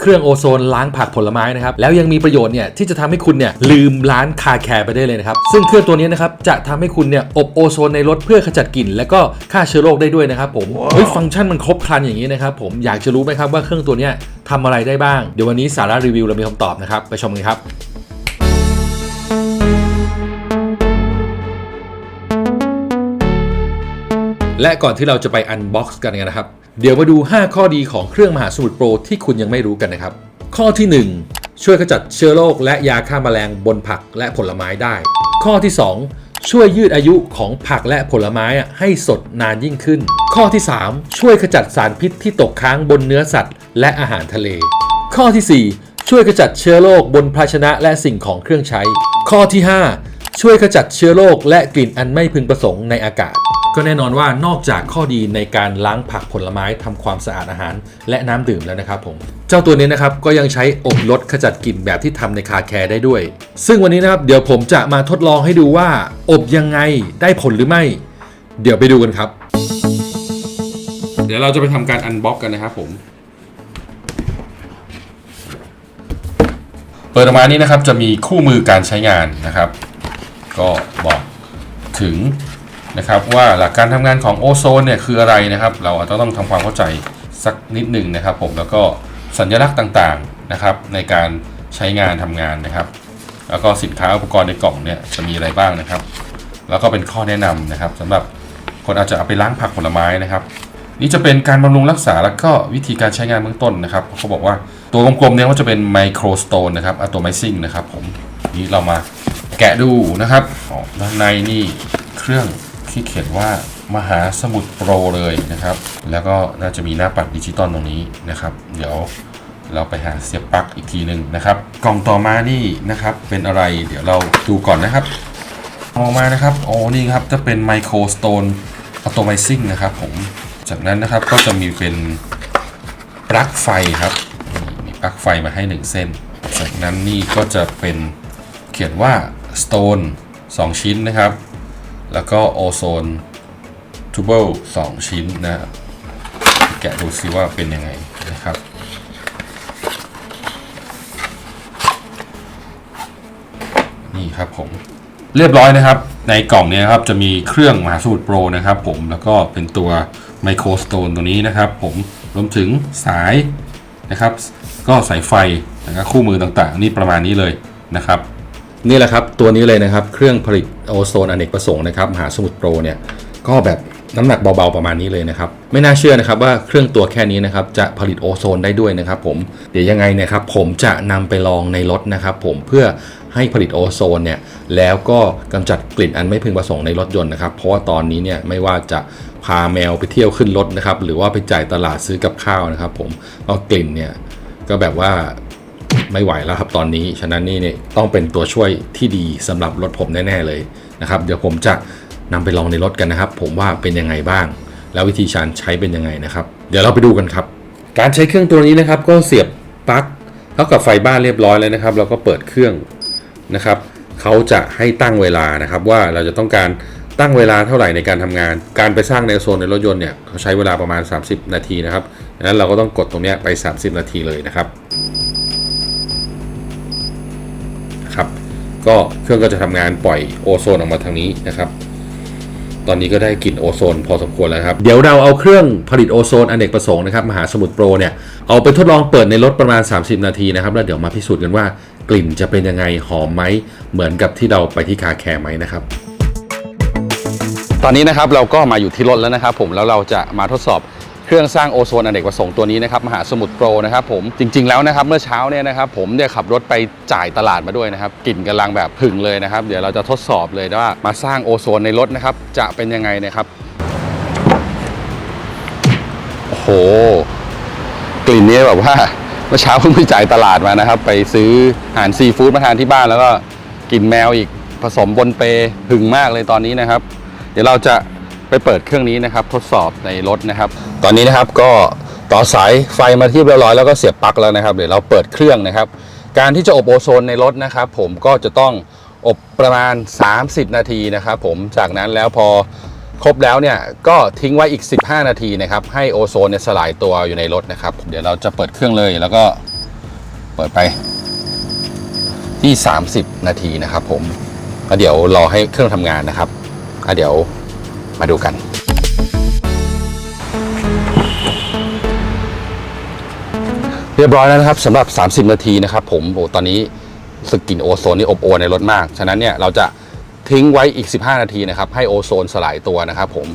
เครื่องโอโซนล้างผักผลไม้นะครับ แล้วยังมีประโยชน์เนี่ยที่จะทำให้คุณเนี่ยลืมร้านคาแคร์ไปได้เลยนะครับ ซึ่งเครื่องตัวนี้นะครับจะทำให้คุณเนี่ยอบโอโซนในรถเพื่อขจัดกลิ่น และก็ฆ่าเชื้อโรคได้ด้วยนะครับผมเฮ้ยฟังก์ชันมันครบครันอย่างนี้นะครับผมอยากจะรู้ไหมครับว่าเครื่องตัวเนี้ยทำอะไรได้บ้างเดี๋ยววันนี้สาระรีวิวเรามีคำตอบนะครับไปชมกันครับและก่อนที่เราจะไปอันบ็อกซ์กันนะครับ เดี๋ยวมาดู 5 ข้อดีของเครื่องมหาสมุทรโปรที่คุณยังไม่รู้กันนะครับ ข้อที่ 1 ช่วยขจัดเชื้อโรคและยาฆ่าแมลงบนผักและผลไม้ได้ ข้อที่ 2 ช่วยยืดอายุของผักและผลไม้อะให้สดนานยิ่งขึ้น ข้อที่ 3 ช่วยขจัดสารพิษที่ตกค้างบนเนื้อสัตว์ และอาหารทะเล ข้อทีสี่ 4 ช่วยขจัดเชื้อโรคบนภาชนะและสิ่งของเครื่องใช้ ข้อที่ 5 ช่วยขจัดเชื้อโรคและกลิ่นอันไม่พึงประสงค์ในอากาศ ก็แน่นอนว่านอกจากข้อดีในการล้างผักผลไม้ทำความสะอาดอาหาร และน้ำดื่มแล้วนะครับผม เจ้าตัวนี้นะครับก็ยังใช้อบลดขจัดกลิ่นแบบที่ทำในคาแคร์ได้ด้วย ซึ่งวันนี้นะครับเดี๋ยวผมจะมาทดลองให้ดูว่า อบยังไงได้ผลหรือไม่ เดี๋ยวไปดูกันครับ เดี๋ยวเราจะไปทำการอันบ็อกกันนะครับผม เปิดออกมานี้นะครับจะมีคู่มือการใช้งานนะครับ ก็บอกถึง นะครับว่าหลักการทำงานของโอโซนเนี่ยคืออะไรนะครับ เราอาจจะต้องทำความเข้าใจสักนิดหนึ่งนะครับผมแล้วก็สัญลักษณ์ต่างๆนะครับในการใช้งานทำงานนะครับ แล้วก็สินค้าอุปกรณ์ในกล่องเนี่ยจะมีอะไรบ้างนะครับ แล้วก็เป็นข้อแนะนำนะครับสำหรับคนอาจจะเอาไปล้างผักผลไม้นะครับ นี่จะเป็นการบำรุงรักษาแล้วก็วิธีการใช้งานเบื้องต้นนะครับเขาบอกว่าตัวกลมๆเนี่ยว่าจะเป็นไมโครสโตนนะครับอะโตไมซิ่งนะครับผมนี่เรามาแกะดูนะครับอ๋อด้านในนี่เครื่อง ที่เขียนว่ามหาสมุทรโปรเลยนะครับ แล้วก็น่าจะมีหน้าปัดดิจิตอลตรงนี้นะครับ เดี๋ยวเราไปหาเสียบปลั๊กอีกทีหนึ่งนะครับ กล่องต่อมานี่นะครับเป็นอะไรเดี๋ยวเราดูก่อนนะครับออกมานะครับโอ้นี่ครับจะเป็นไมโครสโตนอะโตไมซิ่งนะครับผมจากนั้นนะครับก็จะมีเป็นปลั๊กไฟครับ มีปลั๊กไฟมาให้ 1 เส้น จากนั้นนี่ก็จะเป็นเขียนว่า Stone 2 ชิ้นนะครับ แล้วก็โอโซนทูเบิล2ชิ้นนะครับแกะดูซิว่าเป็นยังไงนะครับนี่ครับผมเรียบร้อยนะครับ ในกล่องนี้นครับจะมีเครื่องมหาสมุทรโปรนะครับผมแล้วก็เป็นตัวไมโครสโตนตัวนี้นะครับ ผมรวมถึงสายนะครับ ก็สายไฟนะครับคู่มือต่างๆ นี่ประมาณนี้เลยนะครับ นี่แหละครับตัวนี้เลยนะครับเครื่องผลิตโอโซนอเนกประสงค์นะครับมหาสมุทรโปรเนี่ยก็แบบน้ำหนักเบาๆประมาณนี้เลยนะครับ ไม่น่าเชื่อนะครับว่าเครื่องตัวแค่นี้นะครับจะผลิตโอโซนได้ด้วยนะครับผมเดี๋ยวยังไงนะครับผมจะนำไปลองในรถนะครับผมเพื่อให้ผลิตโอโซนเนี่ยแล้วก็กำจัดกลิ่นอันไม่พึงประสงค์ในรถยนต์นะครับ เพราะว่าตอนนี้เนี่ยไม่ว่าจะพาแมวไปเที่ยวขึ้นรถนะครับหรือว่าไปจ่ายตลาดซื้อกับข้าวนะครับ ผมก็กลิ่นเนี่ยก็แบบว่า ไม่ไหวแล้วครับตอนนี้ฉะนั้นนี่เนี่ยต้องเป็นตัวช่วยที่ดีสำหรับรถผมแน่ๆเลยนะครับเดี๋ยวผมจะนำไปลองในรถกันนะครับ ผมว่าเป็นยังไงบ้าง แล้ววิธีการใช้เป็นยังไงนะครับ เดี๋ยวเราไปดูกันครับ การใช้เครื่องตัวนี้นะครับ ก็เสียบปลั๊กเข้ากับไฟบ้านเรียบร้อยแล้วนะครับ เราก็เปิดเครื่องนะครับเขาจะให้ตั้งเวลานะครับ ว่าเราจะต้องการตั้งเวลาเท่าไหร่ในการทำงาน การไปสร้างในโซนในรถยนต์เนี่ยเขาใช้เวลาประมาณ 30 นาทีนะครับดังนั้นเราก็ต้องกดตรงนี้ไป 30 นาทีเลยนะครับ ก็เครื่องก็จะทำงานปล่อยโอโซนออกมาทางนี้นะครับ ตอนนี้ก็ได้กลิ่นโอโซนพอสมควรแล้วครับ เดี๋ยวเราเอาเครื่องผลิตโอโซนอเนกประสงค์นะครับมหาสมุทรโปรเนี่ยเอาไปทดลองเปิดในรถประมาณ 30 นาทีนะครับ แล้วเดี๋ยวมาพิสูจน์กันว่ากลิ่นจะเป็นยังไงหอมไหมเหมือนกับที่เราไปที่คาแคร์ไหมนะครับตอนนี้นะครับเราก็มาอยู่ที่รถแล้วนะครับผมแล้วเราจะมาทดสอบ เครื่องสร้างโอโซนอเนกประสงค์ตัวนี้นะครับมหาสมุทรโปรนะครับผมจริง ๆแล้วนะครับเมื่อเช้าเนี่ยนะครับผมเนี่ยขับรถไปจ่ายตลาดมาด้วยนะครับกลิ่นกำลังแบบผึ่งเลยนะครับ เดี๋ยวเราจะทดสอบเลยว่ามาสร้างโอโซนในรถนะครับจะเป็นยังไงนะครับโอ้โหกลิ่นนี้แบบว่าเมื่อเช้าเพิ่งไปจ่ายตลาดมานะครับ ไปซื้ออาหารซีฟู้ดมาทานที่บ้านแล้วก็กลิ่นแมวอีกผสมบนเปหึงมากเลยตอนนี้นะครับ เดี๋ยวเราจะ ไปเปิดเครื่องนี้นะครับทดสอบในรถนะครับ ตอนนี้นะครับก็ต่อสายไฟมาที่เรียบร้อยแล้วก็เสียบปลั๊กแล้วนะครับเดี๋ยวเราเปิดเครื่องนะครับ การที่จะอบโอโซนในรถนะครับ ผมก็จะต้องอบประมาณ 30 นาทีนะครับ ผมจากนั้นแล้วพอครบแล้วเนี่ยก็ทิ้งไว้อีก 15 นาทีนะครับ ให้โอโซนเนี่ยสลายตัวอยู่ในรถนะครับ เดี๋ยวเราจะเปิดเครื่องเลยแล้วก็เปิดไปที่ 30 นาทีนะครับ ผมเดี๋ยวรอให้เครื่องทำงานนะครับเดี๋ยว มาดูกัน เรียบร้อยแล้วนะครับสำหรับ 30 นาทีนะครับ ผมโอ้ตอนนี้สกลิ่นโอโซนนี่อบอวลในรถมาก ฉะนั้นเนี่ยเราจะทิ้งไว้อีก 15 นาทีนะครับ ให้โอโซนสลายตัวนะครับ ผม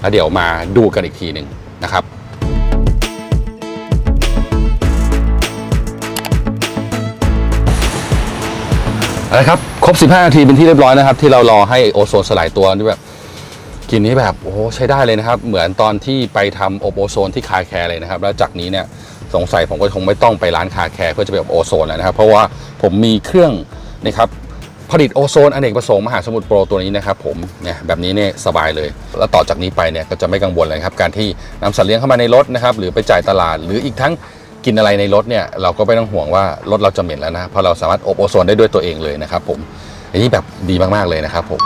แล้วเดี๋ยวมาดูกันอีกทีหนึ่งนะครับเอาละครับครบ 15 นาทีเป็นที่เรียบร้อยนะครับ ที่เรารอให้โอโซนสลายตัวนี่แบบ กลินนี้แบบโอ้ใช้ได้เลยนะครับ เหมือนตอนที่ไปทำอบโอโซนที่คาแคร์เลยนะครับ แล้วจากนี้เนี่ยสงสัยผมก็คงไม่ต้องไปร้านคาแคร์เพื่อจะไปอบโอโซนแล้วนะครับ เพราะว่าผมมีเครื่องนะครับผลิตโอโซนอเนกประสงค์มหาสมุทรโปรตัวนี้นะครับผมเนี่ยแบบนี้เนี่ยสบายเลย แล้วต่อจากนี้ไปเนี่ยก็จะไม่กังวลเลยครับ การที่นำสัตว์เลี้ยงเข้ามาในรถนะครับหรือไปจ่ายตลาด หรืออีกทั้งกินอะไรในรถเนี่ยเราก็ไม่ต้องห่วงว่ารถเราจะเหม็นแล้วนะเพราะเราสามารถอบโอโซนได้ด้วยตัวเองเลยนะครับผมอันนี้แบบดีมากๆเลยนะครับผม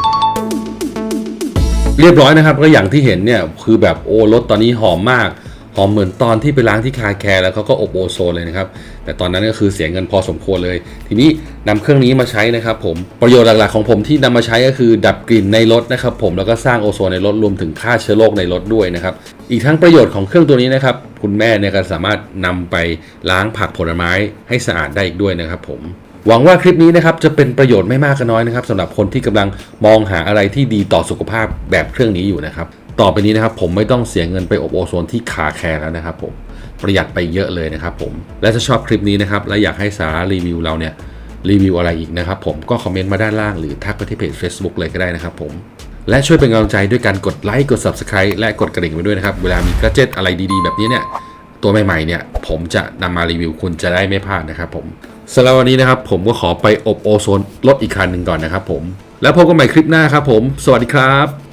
เรียบร้อยนะครับ ก็อย่างที่เห็นเนี่ยคือแบบโอ้รถตอนนี้หอมมาก หอมเหมือนตอนที่ไปล้างที่คาแคร์แล้วเขาก็อบโอโซนเลยนะครับ แต่ตอนนั้นก็คือเสียเงินพอสมควรเลย ทีนี้นำเครื่องนี้มาใช้นะครับผมประโยชน์หลักๆของผมที่นำมาใช้ก็คือดับกลิ่นในรถนะครับผมแล้วก็สร้างโอโซนในรถรวมถึงฆ่าเชื้อโรคในรถด้วยนะครับอีกทั้งประโยชน์ของเครื่องตัวนี้นะครับคุณแม่เนี่ยก็สามารถนำไปล้างผักผลไม้ให้สะอาดได้อีกด้วยนะครับผม หวังว่าคลิปนี้นะครับจะเป็นประโยชน์ไม่มากก็น้อยนะครับสำหรับคนที่กำลังมองหาอะไรที่ดีต่อสุขภาพแบบเครื่องนี้อยู่นะครับต่อไปนี้นะครับผมไม่ต้องเสียเงินไปอบโอโซนที่คาแคร์แล้วนะครับผมประหยัดไปเยอะเลยนะครับผมและถ้าชอบคลิปนี้นะครับและอยากให้สาระรีวิวเราเนี่ยรีวิวอะไรอีกนะครับผมก็คอมเมนต์มาด้านล่างหรือทักไปที่เพจ Facebook เลยก็ได้นะครับผมและช่วยเป็นกำลังใจด้วยการกดไลค์กด Subscribe และกดกระดิ่งไว้ด้วยนะครับ เวลามีกระเจ็ตอะไรดีๆ แบบนี้เนี่ย ตัวใหม่ๆเนี่ย ผมจะนำมารีวิวคุณจะได้ไม่พลาดนะครับผมสำหรับวันนี้นะครับ ผมก็ขอไปอบโอโซนรถอีกคันหนึ่งก่อนนะครับผม แล้วพบกันใหม่คลิปหน้าครับผม สวัสดีครับ